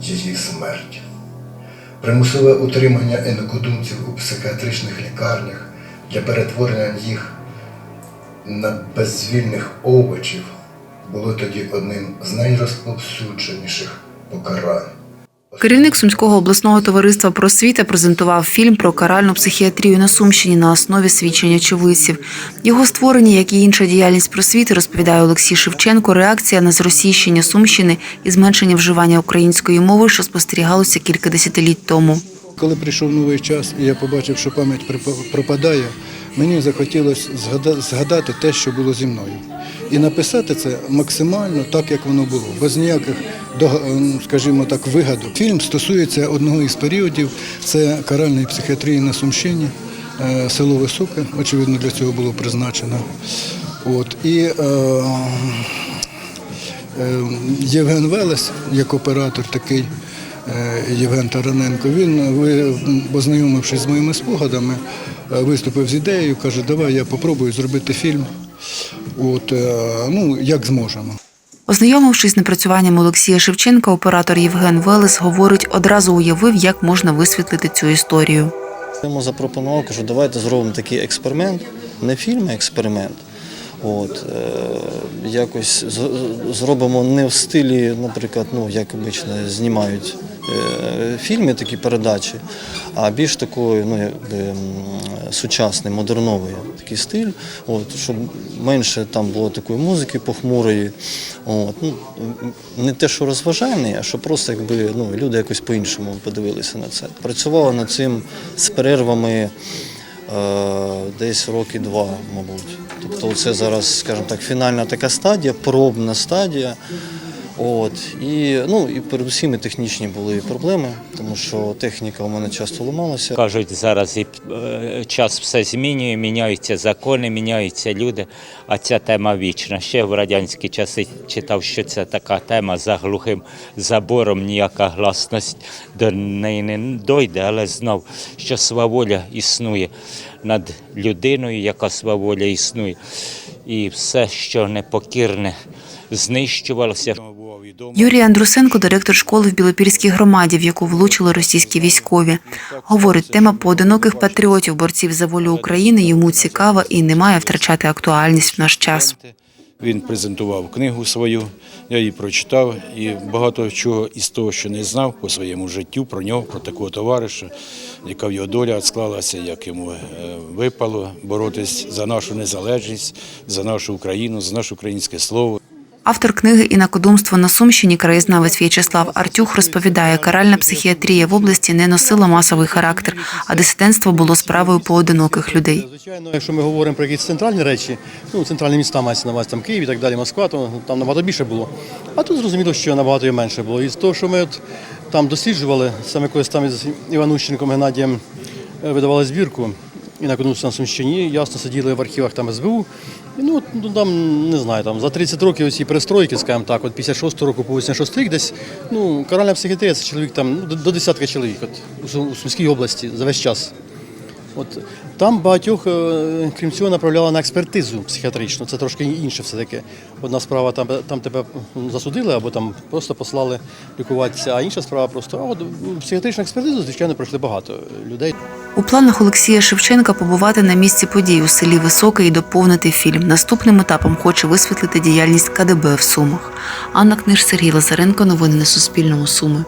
її смерть. Примусове утримання інакодумців у психіатричних лікарнях для перетворення їх на безвільних овочів було тоді одним з найрозповсюдженіших покарань. Керівник Сумського обласного товариства просвіта презентував фільм про каральну психіатрію на Сумщині на основі свідчень очевидців. Його створення, як і інша діяльність просвіти, розповідає Олексій Шевченко. Реакція на зросійщення Сумщини і зменшення вживання української мови, що спостерігалося кілька десятиліть тому. Коли прийшов новий час і я побачив, що пам'ять пропадає, мені захотілося згадати те, що було зі мною. І написати це максимально так, як воно було, без ніяких, ем, скажімо так, вигадок. Фільм стосується одного із періодів, це каральної психіатрії на Сумщині, е, село Високе, очевидно, для цього було призначено. От, і е, Е, Євген Велес, як оператор такий, Євген Тараненко, він, ви- познайомившись з моїми спогадами, е, виступив з ідеєю, каже, давай я попробую зробити фільм. От, е, ну, як зможемо. Ознайомившись з напрацюванням Олексія Шевченка, оператор Євген Велес говорить, одразу уявив, як можна висвітлити цю історію. Я йому запропонував, кажу, давайте зробимо такий експеримент, не фільм, а експеримент. От, е, якось з- зробимо не в стилі, наприклад, ну, як обично знімають е, фільми, такі передачі, а більш такою, ну, сучасний, модерновий такий стиль, от, щоб менше там було такої музики похмурої. От, ну, не те, що розважальний, а щоб просто якби, ну, люди якось по-іншому подивилися на це. Працювала над цим з перервами. Е, десь роки два, мабуть. Тобто це зараз, скажімо так, фінальна така стадія, пробна стадія. От, і, ну, і передусім і технічні були проблеми, тому що техніка у мене часто ламалася. Кажуть, зараз і е, час все змінює, міняються закони, міняються люди, а ця тема вічна. Ще в радянські часи читав, що це така тема за глухим забором, ніяка гласність до неї не дойде, але знав, що сваволя існує над людиною, яка сваволя існує. І все, що непокірне, знищувалося. Юрій Андрусенко, директор школи в Білопільській громаді, в яку влучили російські військові. Говорить, тема поодиноких патріотів, борців за волю України йому цікава і не має втрачати актуальність в наш час. Він презентував книгу свою, я її прочитав, і багато чого із того, що не знав по своєму життю, про нього, про такого товариша, яка в його доля склалася, як йому е, випало боротись за нашу незалежність, за нашу Україну, за наше українське слово. Автор книги «Інакодумство на Сумщині» краєзнавець В'ячеслав Артюх розповідає, каральна психіатрія в області не носила масовий характер, а дисидентство було справою поодиноких людей. Звичайно, якщо ми говоримо про якісь центральні речі, ну центральні міста мається на увазі там Київ і так далі, Москва, то там набагато більше було. А тут зрозуміло, що набагато менше було. І з того, що ми от там досліджували, саме колись там із Іванущенком Геннадієм е, видавали збірку і на Конус на Сумщині, ясно сиділи в архівах там СБУ. І ну, ну там не знаю, там за 30 років ці перестройки, скажімо так, от 56 року по 86 рік десь, ну, каральна психіатрія це чоловік там ну, до, десятка чоловік от, у Сумській області за весь час. От там багатьох, е, крім цього, направляли на експертизу психіатричну. Це трошки інше все-таки. Одна справа там, там тебе засудили або там просто послали лікуватися, а інша справа просто а от психіатричну експертизу, звичайно, пройшли багато людей. У планах Олексія Шевченка побувати на місці подій у селі Високе і доповнити фільм. Наступним етапом хоче висвітлити діяльність КДБ в Сумах. Анна Книж, Сергій Лазаренко. Новини на Суспільному. Суми.